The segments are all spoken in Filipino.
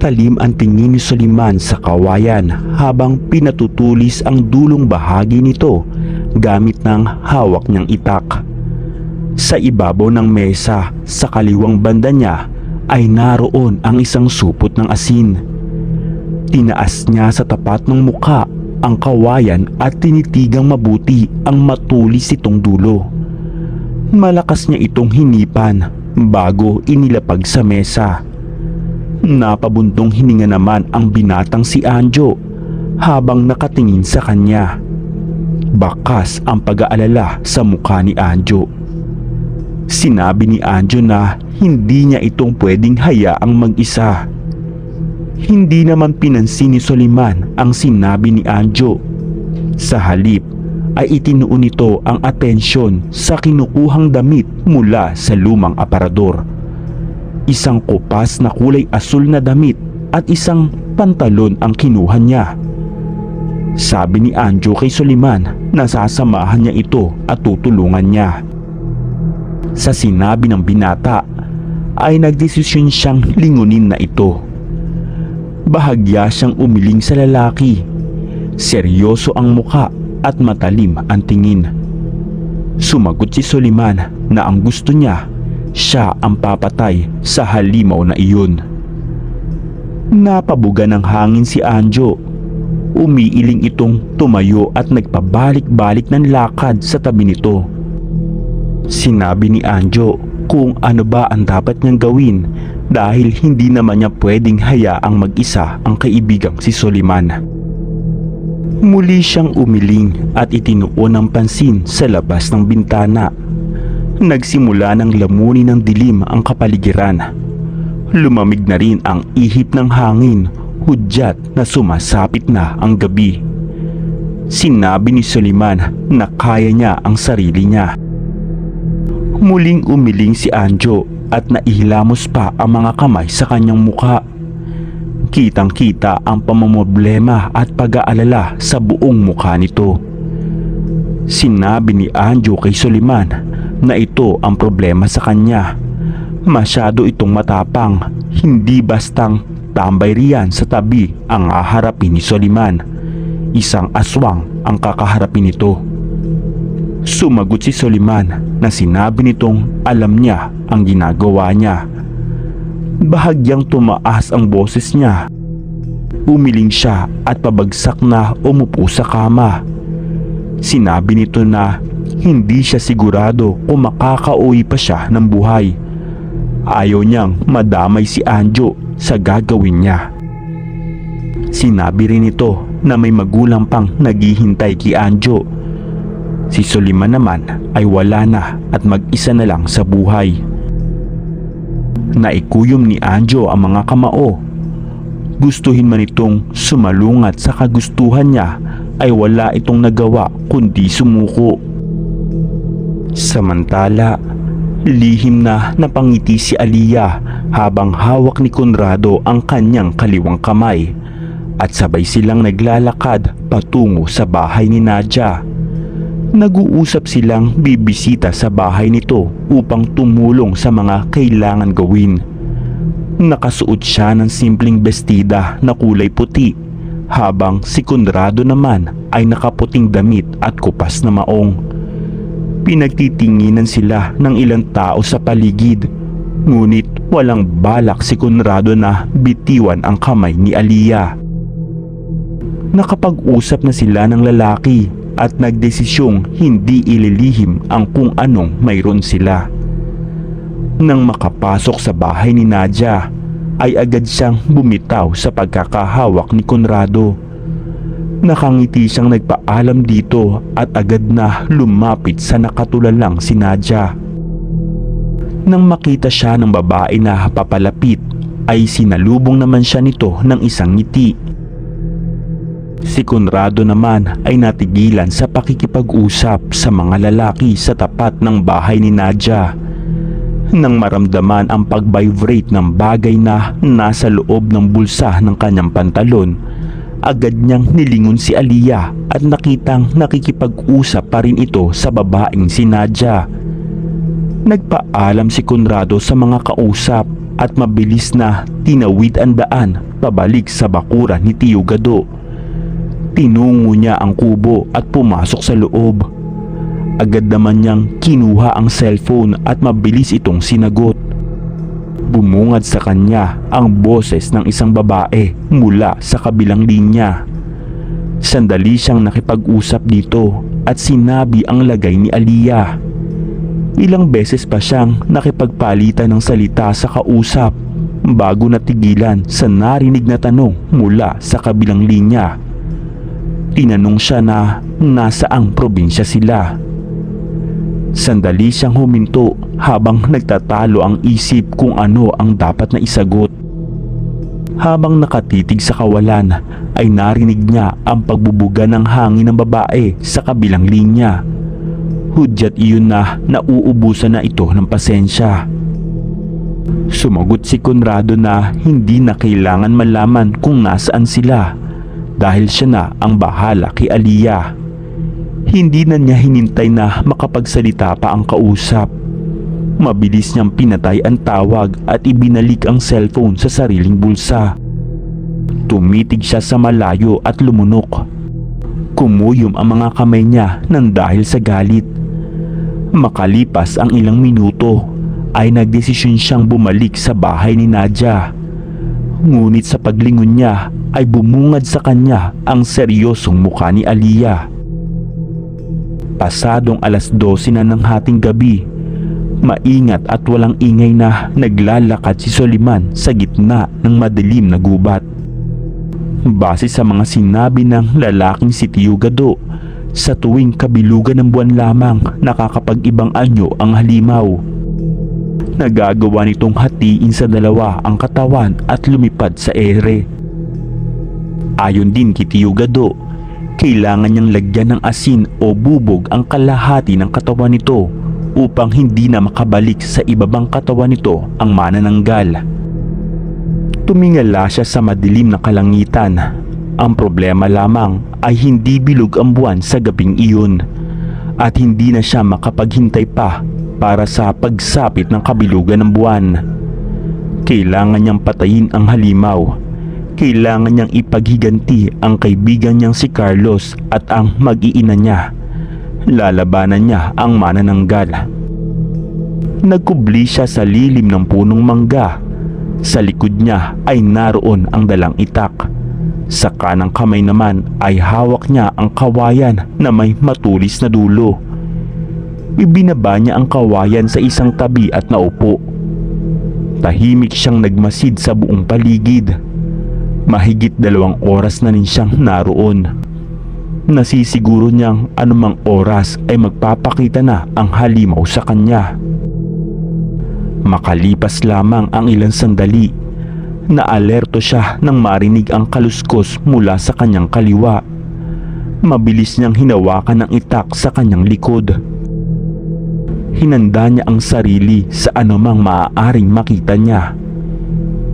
Matalim ang tingin ni Soliman sa kawayan habang pinatutulis ang dulong bahagi nito gamit ng hawak niyang itak. Sa ibabaw ng mesa sa kaliwang banda niya ay naroon ang isang supot ng asin. Tinaas niya sa tapat ng muka ang kawayan at tinitigang mabuti ang matulis itong dulo. Malakas niya itong hinipan bago inilapag sa mesa. Napabuntong hininga naman ang binatang si Anjo habang nakatingin sa kanya. Bakas ang pag-aalala sa mukha ni Anjo. Sinabi ni Anjo na hindi niya itong pwedeng hayaang mag-isa. Hindi naman pinansin ni Soliman ang sinabi ni Anjo. Sa halip ay itinuon nito ang atensyon sa kinukuhang damit mula sa lumang aparador isang kupas na kulay asul na damit at isang pantalon ang kinuha niya. Sabi ni Anjo kay Soliman na sasamahan niya ito at tutulungan niya. Sa sinabi ng binata ay nagdesisyon siyang lingunin na ito. Bahagya siyang umiling sa lalaki. Seryoso ang muka at matalim ang tingin. Sumagot si Soliman na ang gusto niya siya ang papatay sa halimaw na iyon. Napabuga ng hangin si Anjo. Umiiling itong tumayo at nagpabalik-balik ng lakad sa tabi nito. Sinabi ni Anjo kung ano ba ang dapat niyang gawin dahil hindi naman niya pwedeng hayaang mag-isa ang kaibigang si Soliman. Muli siyang umiling at itinuon ng pansin sa labas ng bintana Nagsimula ng lamunin ng dilim ang kapaligiran. Lumamig na rin ang ihip ng hangin, hudyat na sumasapit na ang gabi. Sinabi ni Soliman na kaya niya ang sarili niya. Muling umiling si Anjo at naihilamos pa ang mga kamay sa kanyang muka. Kitang kita ang pamamoblema at pag-aalala sa buong mukha nito. Sinabi ni Anjo kay Soliman na ito ang problema sa kanya. Masyado itong matapang, hindi bastang tambay riyan sa tabi ang haharapin ni Soliman. Isang aswang ang kakaharapin nito. Sumagot si Soliman na sinabi nitong alam niya ang ginagawa niya. Bahagyang tumaas ang boses niya. Umiling siya at pabagsak na umupo sa kama. Sinabi nito na hindi siya sigurado kung makakauwi pa siya ng buhay. Ayaw niyang madamay si Anjo sa gagawin niya. Sinabi rin ito na may magulang pang naghihintay kay Anjo. Si Soliman naman ay wala na at mag-isa na lang sa buhay. Naikuyom ni Anjo ang mga kamao. Gustuhin man itong sumalungat sa kagustuhan niya ay wala itong nagawa kundi sumuko. Samantala, lihim na napangiti si Aliyah habang hawak ni Conrado ang kanyang kaliwang kamay at sabay silang naglalakad patungo sa bahay ni Nadia. Nag-uusap silang bibisita sa bahay nito upang tumulong sa mga kailangan gawin. Nakasuot siya ng simpleng bestida na kulay puti habang si Conrado naman ay nakaputing damit at kupas na maong. Pinagtitinginan sila ng ilang tao sa paligid. Ngunit walang balak si Conrado na bitiwan ang kamay ni Aliyah. Nakapag-usap na sila ng lalaki at nagdesisyong hindi ililihim ang kung anong mayroon sila. Nang makapasok sa bahay ni Nadia, ay agad siyang bumitaw sa pagkakahawak ni Conrado. Nakangiti siyang nagpaalam dito at agad na lumapit sa nakatulalang si Nadia. Nang makita siya ng babae na papalapit ay sinalubong naman siya nito ng isang ngiti. Si Conrado naman ay natigilan sa pakikipag-usap sa mga lalaki sa tapat ng bahay ni Nadia. Nang maramdaman ang pag-vibrate ng bagay na nasa loob ng bulsa ng kanyang pantalon, agad niyang nilingon si Aliyah at nakitang nakikipag-usap pa rin ito sa babaeng si Nadia. Nagpaalam si Conrado sa mga kausap at mabilis na tinawid ang daan pabalik sa bakuran ni Tio Gado. Tinungo niya ang kubo at pumasok sa loob. Agad naman niyang kinuha ang cellphone at mabilis itong sinagot. Bumungad sa kanya ang boses ng isang babae mula sa kabilang linya. Sandali siyang nakipag-usap dito at sinabi ang lagay ni Aliyah. Ilang beses pa siyang nakipagpalitan ng salita sa kausap bago natigilan sa narinig na tanong mula sa kabilang linya. Tinanong siya na nasaang probinsya sila. Sandali siyang huminto habang nagtatalo ang isip kung ano ang dapat na isagot. Habang nakatitig sa kawalan ay narinig niya ang pagbubuga ng hangin ng babae sa kabilang linya. Hudyat iyon na nauubusan na ito ng pasensya. Sumagot si Conrado na hindi na kailangan malaman kung nasaan sila dahil siya na ang bahala kay Aliyah. Hindi na niya hinintay na makapagsalita pa ang kausap. Mabilis niyang pinatay ang tawag at ibinalik ang cellphone sa sariling bulsa. Tumitig siya sa malayo at lumunok. Kumuyom ang mga kamay niya nang dahil sa galit. Makalipas ang ilang minuto ay nagdesisyon siyang bumalik sa bahay ni Nadia. Ngunit sa paglingon niya ay bumungad sa kanya ang seryosong mukha ni Aliyah. Pasadong alas 12 na ng hating gabi, maingat at walang ingay na naglalakad si Soliman sa gitna ng madilim na gubat. Base sa mga sinabi ng lalaking si Tio Gado, sa tuwing kabilugan ng buwan lamang nakakapag-ibang anyo ang halimaw. Nagagawa nitong hatiin sa dalawa ang katawan at lumipad sa ere. Ayon din kay Tio Gado, kailangan niyang lagyan ng asin o bubog ang kalahati ng katawan nito upang hindi na makabalik sa ibabang katawan nito ang manananggal. Tumingala siya sa madilim na kalangitan. Ang problema lamang ay hindi bilog ang buwan sa gabing iyon at hindi na siya makapaghintay pa para sa pagsapit ng kabilugan ng buwan. Kailangan niyang patayin ang halimaw kailangan niyang ipaghiganti ang kaibigan niyang si Carlos at ang mag-iina niya. Lalabanan niya ang manananggal. Nagkubli siya sa lilim ng punong mangga. Sa likod niya ay naroon ang dalang itak. Sa kanang kamay naman ay hawak niya ang kawayan na may matulis na dulo. Ibinaba niya ang kawayan sa isang tabi at naupo. Tahimik siyang nagmasid sa buong paligid Mahigit dalawang oras na rin siyang naroon. Nasisiguro niyang anumang oras ay magpapakita na ang halimaw sa kanya. Makalipas lamang ang ilang sandali, naalerto siya nang marinig ang kaluskos mula sa kanyang kaliwa. Mabilis niyang hinawakan ang itak sa kanyang likod. Hinanda niya ang sarili sa anumang maaaring makita niya.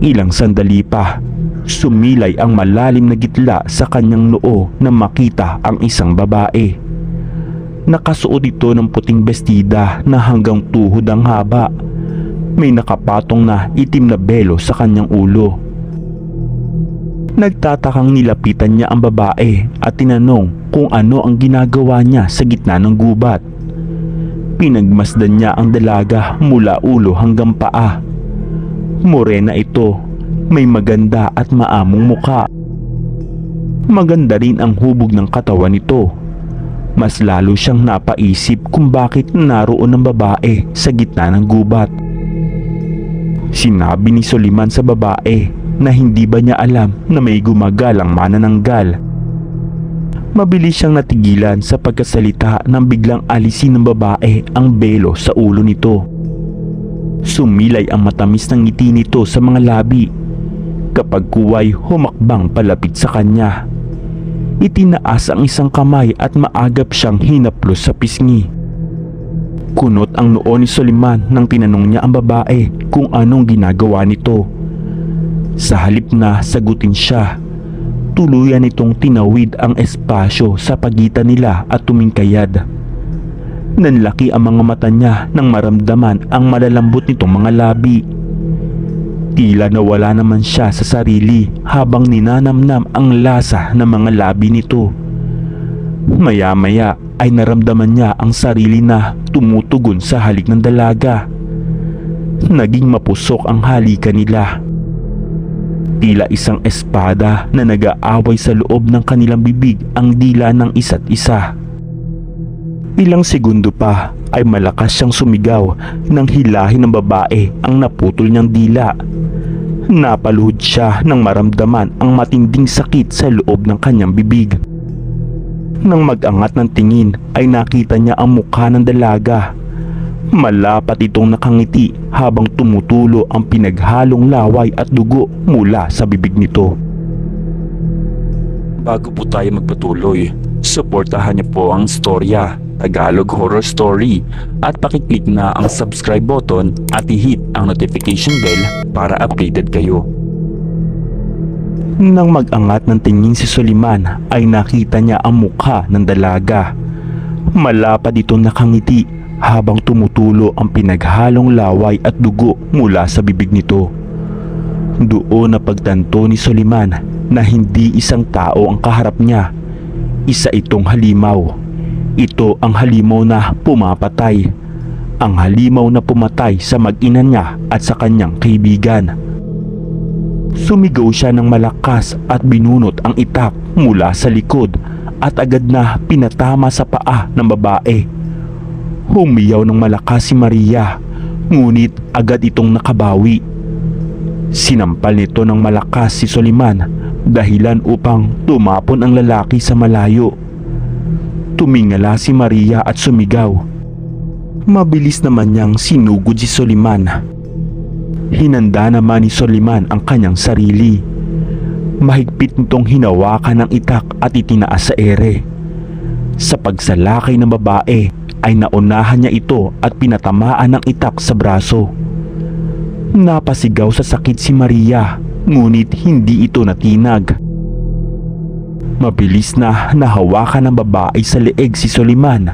Ilang sandali pa Sumilay ang malalim na gitla sa kanyang noo na makita ang isang babae. Nakasuot ito ng puting bestida na hanggang tuhod ang haba. May nakapatong na itim na belo sa kanyang ulo. Nagtatakang nilapitan niya ang babae at tinanong kung ano ang ginagawa niya sa gitna ng gubat. Pinagmasdan niya ang dalaga mula ulo hanggang paa. Morena ito may maganda at maamong muka. Maganda rin ang hubog ng katawan nito. Mas lalo siyang napaisip kung bakit naroon ang babae sa gitna ng gubat. Sinabi ni Soliman sa babae na hindi ba niya alam na may gumagalang manananggal. Mabilis siyang natigilan sa pagkasalita nang biglang alisin ng babae ang belo sa ulo nito. Sumilay ang matamis ng ngiti nito sa mga labi kapag kuway humakbang palapit sa kanya. Itinaas ang isang kamay at maagap siyang hinaplos sa pisngi. Kunot ang noo ni Soliman nang tinanong niya ang babae kung anong ginagawa nito. Sa halip na sagutin siya, tuluyan nitong tinawid ang espasyo sa pagitan nila at tumingkayad. Nanlaki ang mga mata niya nang maramdaman ang malalambot nitong mga labi. Tila nawala naman siya sa sarili habang ninanamnam ang lasa ng mga labi nito. Maya-maya ay naramdaman niya ang sarili na tumutugon sa halik ng dalaga. Naging mapusok ang halikan nila. Tila isang espada na nag-aaway sa loob ng kanilang bibig ang dila ng isa't isa. Ilang segundo pa ay malakas siyang sumigaw nang hilahin ng babae ang naputol niyang dila. Napaluhod siya nang maramdaman ang matinding sakit sa loob ng kanyang bibig. Nang mag-angat ng tingin ay nakita niya ang mukha ng dalaga. Malapat itong nakangiti habang tumutulo ang pinaghalong laway at dugo mula sa bibig nito. Bago po tayo magpatuloy, suportahan niyo po ang storya Tagalog Horror Story at pakiclick na ang subscribe button at i-hit ang notification bell para updated kayo. Nang mag-angat ng tingin si Soliman ay nakita niya ang mukha ng dalaga. Malapad itong nakangiti habang tumutulo ang pinaghalong laway at dugo mula sa bibig nito. Doon na pagtanto ni Soliman na hindi isang tao ang kaharap niya. Isa itong halimaw. Ito ang halimaw na pumapatay. Ang halimaw na pumatay sa mag-ina niya at sa kanyang kaibigan. Sumigaw siya ng malakas at binunot ang itak mula sa likod at agad na pinatama sa paa ng babae. Humiyaw ng malakas si Maria ngunit agad itong nakabawi. Sinampal nito ng malakas si Soliman dahilan upang tumapon ang lalaki sa malayo. Tumingala si Maria at sumigaw. Mabilis naman niyang sinugod si Soliman. Hinanda naman ni Soliman ang kanyang sarili. Mahigpit nitong hinawakan ng itak at itinaas sa ere. Sa pagsalakay ng babae ay naunahan niya ito at pinatamaan ng itak sa braso. Napasigaw sa sakit si Maria ngunit hindi ito natinag. Mabilis na nahawakan ng babae sa leeg si Soliman.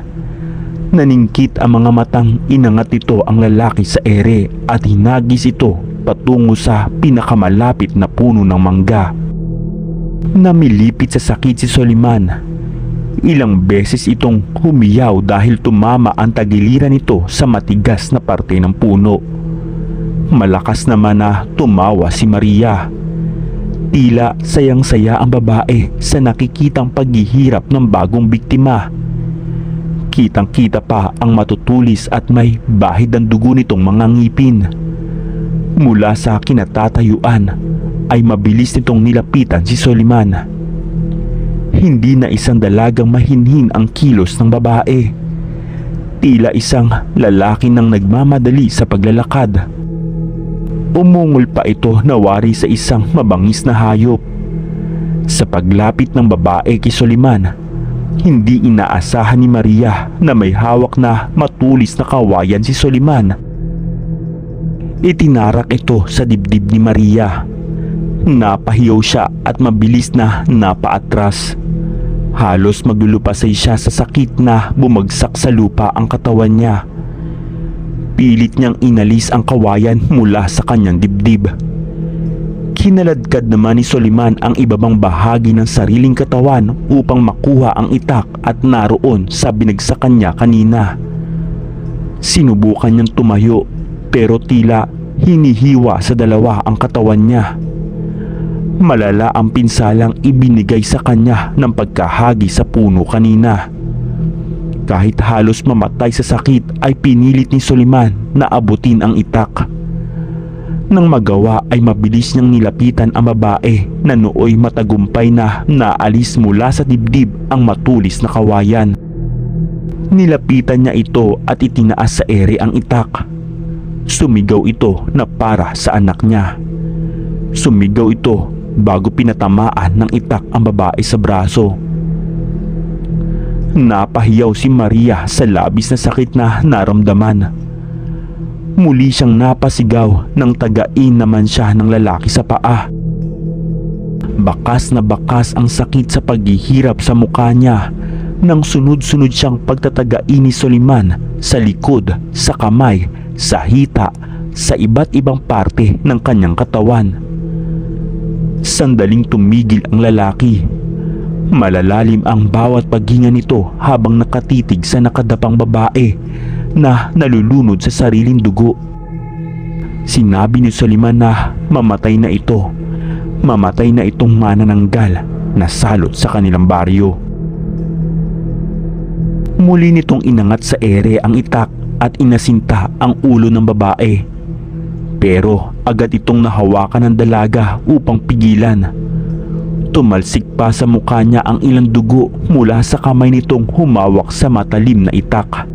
Naningkit ang mga matang inangat ito ang lalaki sa ere at hinagis ito patungo sa pinakamalapit na puno ng mangga. Namilipit sa sakit si Soliman. Ilang beses itong humiyaw dahil tumama ang tagiliran nito sa matigas na parte ng puno. Malakas naman na tumawa si Maria. Tila sayang-saya ang babae sa nakikitang paghihirap ng bagong biktima. Kitang-kita pa ang matutulis at may bahid ng dugo nitong mga ngipin. Mula sa kinatatayuan ay mabilis nitong nilapitan si Soliman. Hindi na isang dalagang mahinhin ang kilos ng babae. Tila isang lalaki nang nagmamadali sa paglalakad. Umungol pa ito na wari sa isang mabangis na hayop. Sa paglapit ng babae kay Soliman, hindi inaasahan ni Maria na may hawak na matulis na kawayan si Soliman. Itinarak ito sa dibdib ni Maria. Napahiyaw siya at mabilis na napaatras. Halos maglulupasay siya sa sakit na bumagsak sa lupa ang katawan niya. Pilit niyang inalis ang kawayan mula sa kanyang dibdib. Kinaladkad naman ni Soliman ang ibabang bahagi ng sariling katawan upang makuha ang itak at naroon sa binagsakan niya kanina. Sinubukan niyang tumayo pero tila hinihiwa sa dalawa ang katawan niya. Malala ang pinsalang ibinigay sa kanya ng pagkahagi sa puno kanina. Kahit halos mamatay sa sakit ay pinilit ni Soliman na abutin ang itak. Nang magawa ay mabilis niyang nilapitan ang babae na nooy matagumpay na naalis mula sa dibdib ang matulis na kawayan. Nilapitan niya ito at itinaas sa ere ang itak. Sumigaw ito na para sa anak niya. Sumigaw ito bago pinatamaan ng itak ang babae sa braso. Napahiyaw si Maria sa labis na sakit na naramdaman. Muli siyang napasigaw nang tagain naman siya ng lalaki sa paa. Bakas na bakas ang sakit sa paghihirap sa mukha niya nang sunod-sunod siyang pagtatagain ni Soliman sa likod, sa kamay, sa hita, sa iba't ibang parte ng kanyang katawan. Sandaling tumigil ang lalaki. Malalalim ang bawat paghinga nito habang nakatitig sa nakadapang babae na nalulunod sa sariling dugo. Sinabi ni Soliman na mamatay na ito. Mamatay na itong manananggal na salot sa kanilang baryo. Muli nitong inangat sa ere ang itak at inasinta ang ulo ng babae. Pero agad itong nahawakan ng dalaga upang pigilan. Tumalsik pa sa mukha niya ang ilang dugo mula sa kamay nitong humawak sa matalim na itak.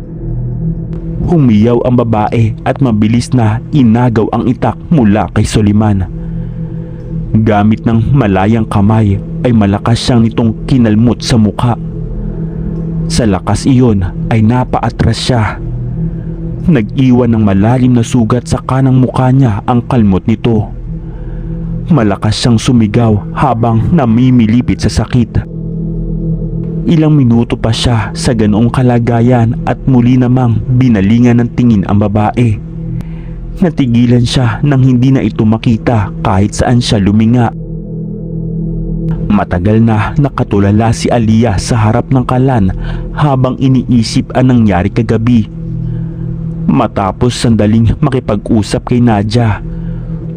Humiyaw ang babae at mabilis na inagaw ang itak mula kay Soliman. Gamit ng malayang kamay ay malakas siyang nitong kinalmot sa mukha. Sa lakas iyon ay napaatras siya. Nag-iwan ng malalim na sugat sa kanang mukha niya ang kalmot nito. Malakas siyang sumigaw habang namimilipit sa sakit. Ilang minuto pa siya sa ganoong kalagayan at muli namang binalingan ng tingin ang babae. Natigilan siya nang hindi na ito makita kahit saan siya luminga. Matagal na nakatulala si Aliyah sa harap ng kalan habang iniisip ang nangyari kagabi. Matapos sandaling makipag-usap kay Nadia,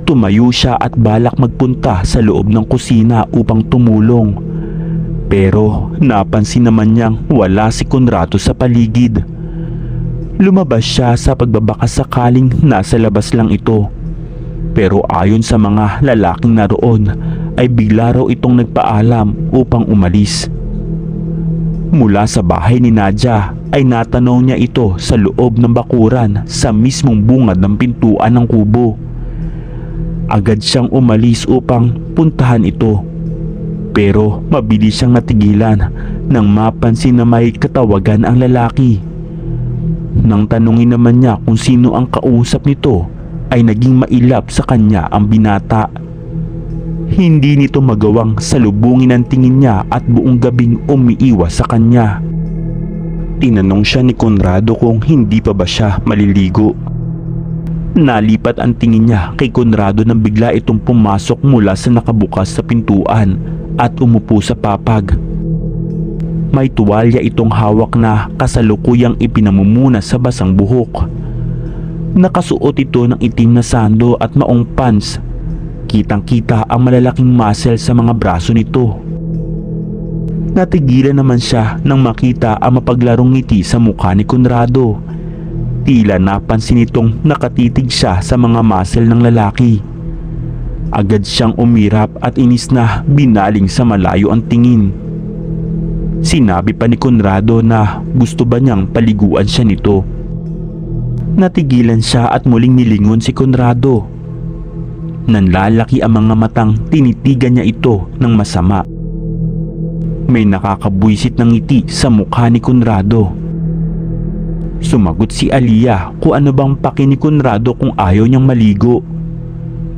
tumayo siya at balak magpunta sa loob ng kusina upang tumulong. Pero napansin naman niyang wala si Conrado sa paligid. Lumabas siya sa pagbabaka sakaling nasa labas lang ito. Pero ayon sa mga lalaking naroon ay bigla raw itong nagpaalam upang umalis. Mula sa bahay ni Nadia ay natanaw niya ito sa loob ng bakuran sa mismong bungad ng pintuan ng kubo. Agad siyang umalis upang puntahan ito. Pero mabilis siyang natigilan nang mapansin na may katawagan ang lalaki. Nang tanungin naman niya kung sino ang kausap nito ay naging mailap sa kanya ang binata. Hindi nito magawang salubungin ang tingin niya at buong gabing umiiwas sa kanya. Tinanong siya ni Conrado kung hindi pa ba siya maliligo. Nalipat ang tingin niya kay Conrado nang bigla itong pumasok mula sa nakabukas sa pintuan at umupo sa papag. May tuwalya itong hawak na kasalukuyang ipinamumuna sa basang buhok. Nakasuot ito ng itim na sando at maong pants. Kitang kita ang malalaking muscle sa mga braso nito. Natigilan naman siya nang makita ang mapaglarong ngiti sa mukha ni Conrado. Tila napansin itong nakatitig siya sa mga muscle ng lalaki. Agad siyang umirap at inis na binaling sa malayo ang tingin. Sinabi pa ni Conrado na gusto ba niyang paliguan siya nito. Natigilan siya at muling nilingon si Conrado. Nanlalaki ang mga matang tinitigan niya ito ng masama. May nakakabwisit ng ngiti sa mukha ni Conrado. Sumagot si Aliyah kung ano bang paki ni Conrado kung ayaw niyang maligo.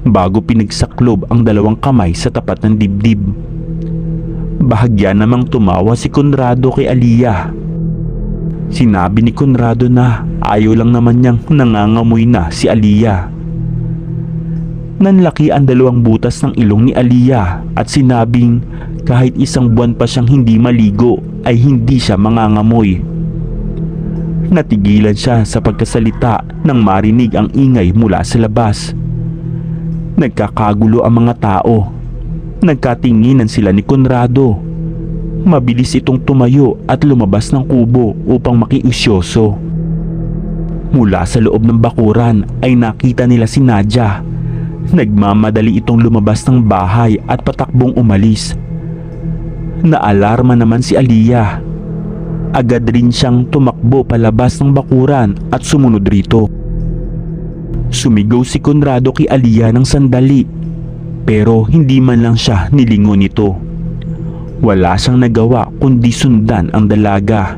Bago pinagsaklob ang dalawang kamay sa tapat ng dibdib. Bahagya namang tumawa si Conrado kay Aliyah. Sinabi ni Conrado na ayaw lang naman niyang nangangamoy na si Aliyah. Nanlaki ang dalawang butas ng ilong ni Aliyah at sinabing kahit isang buwan pa siyang hindi maligo ay hindi siya mangangamoy. Natigilan siya sa pagkasalita nang marinig ang ingay mula sa labas. Nagkakagulo ang mga tao. Nagkatinginan sila ni Conrado. Mabilis itong tumayo at lumabas ng kubo upang makiusyoso. Mula sa loob ng bakuran ay nakita nila si Nadia. Nagmamadali itong lumabas ng bahay at patakbong umalis. Naalarma naman si Aliyah. Agad rin siyang tumakbo palabas ng bakuran at sumunod rito. Sumigaw si Conrado kay Aliyah ng sandali. pero hindi man lang siya nilingon nito. Wala siyang nagawa kundi sundan ang dalaga.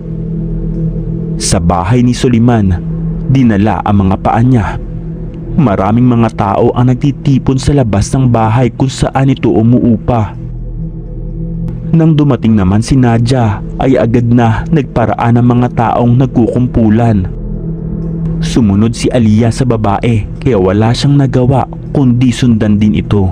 Sa bahay ni Soliman, dinala ang mga paa niya. Maraming mga tao ang nagtitipon sa labas ng bahay kung saan ito umuupa. Nang dumating naman si Nadia ay agad na nagparaan ng mga taong nagkukumpulan. Sumunod si Aliyah sa babae kaya wala siyang nagawa kundi sundan din ito.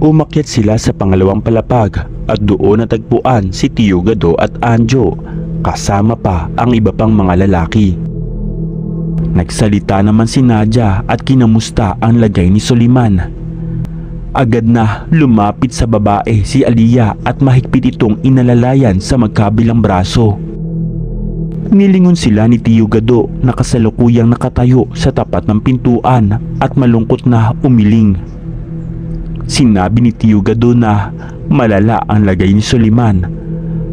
Umakyat sila sa pangalawang palapag at doon natagpuan si Tio Gado at Anjo kasama pa ang iba pang mga lalaki. Nagsalita naman si Nadia at kinamusta ang lagay ni Soliman. Agad na lumapit sa babae si Aliyah at mahigpit itong inalalayan sa magkabilang braso. Nilingon sila ni Tio Gado na kasalukuyang nakatayo sa tapat ng pintuan at malungkot na umiling. Sinabi ni Tio Gado na malala ang lagay ni Soliman.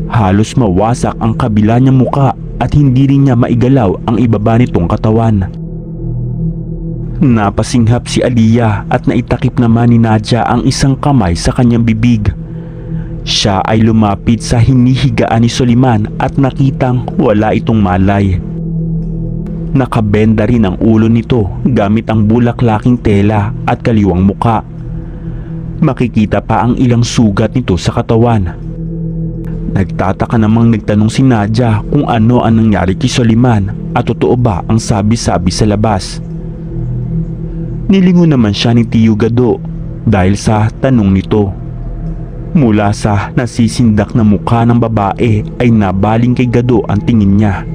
Halos mawasak ang kabila niyang muka at hindi rin niya maigalaw ang ibaba nitong katawan. Napasinghap si Aliyah at naitakip naman ni Nadia ang isang kamay sa kanyang bibig. Siya ay lumapit sa hinihigaan ni Soliman at nakitang wala itong malay. Nakabenda rin ang ulo nito gamit ang bulaklaking tela at kaliwang muka. Makikita pa ang ilang sugat nito sa katawan. Nagtataka namang nagtanong si Nadia kung ano ang nangyari kay Soliman at totoo ba ang sabi-sabi sa labas. Nilingon naman siya ni Tio Gado dahil sa tanong nito. Mula sa nasisindak na mukha ng babae ay nabaling kay Gado ang tingin niya.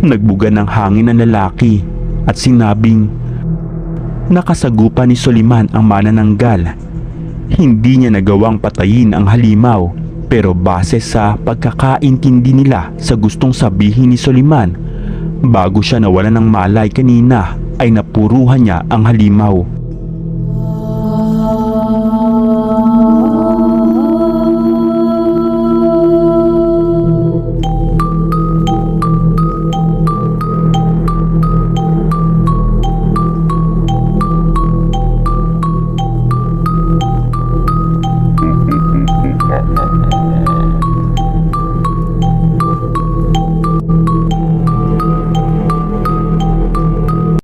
Nagbuga ng hangin ang lalaki at sinabing nakasagupa ni Soliman ang manananggal. Hindi niya nagawang patayin ang halimaw pero base sa pagkakaintindi nila sa gustong sabihin ni Soliman bago siya nawala ng malay kanina ay napuruhan niya ang halimaw.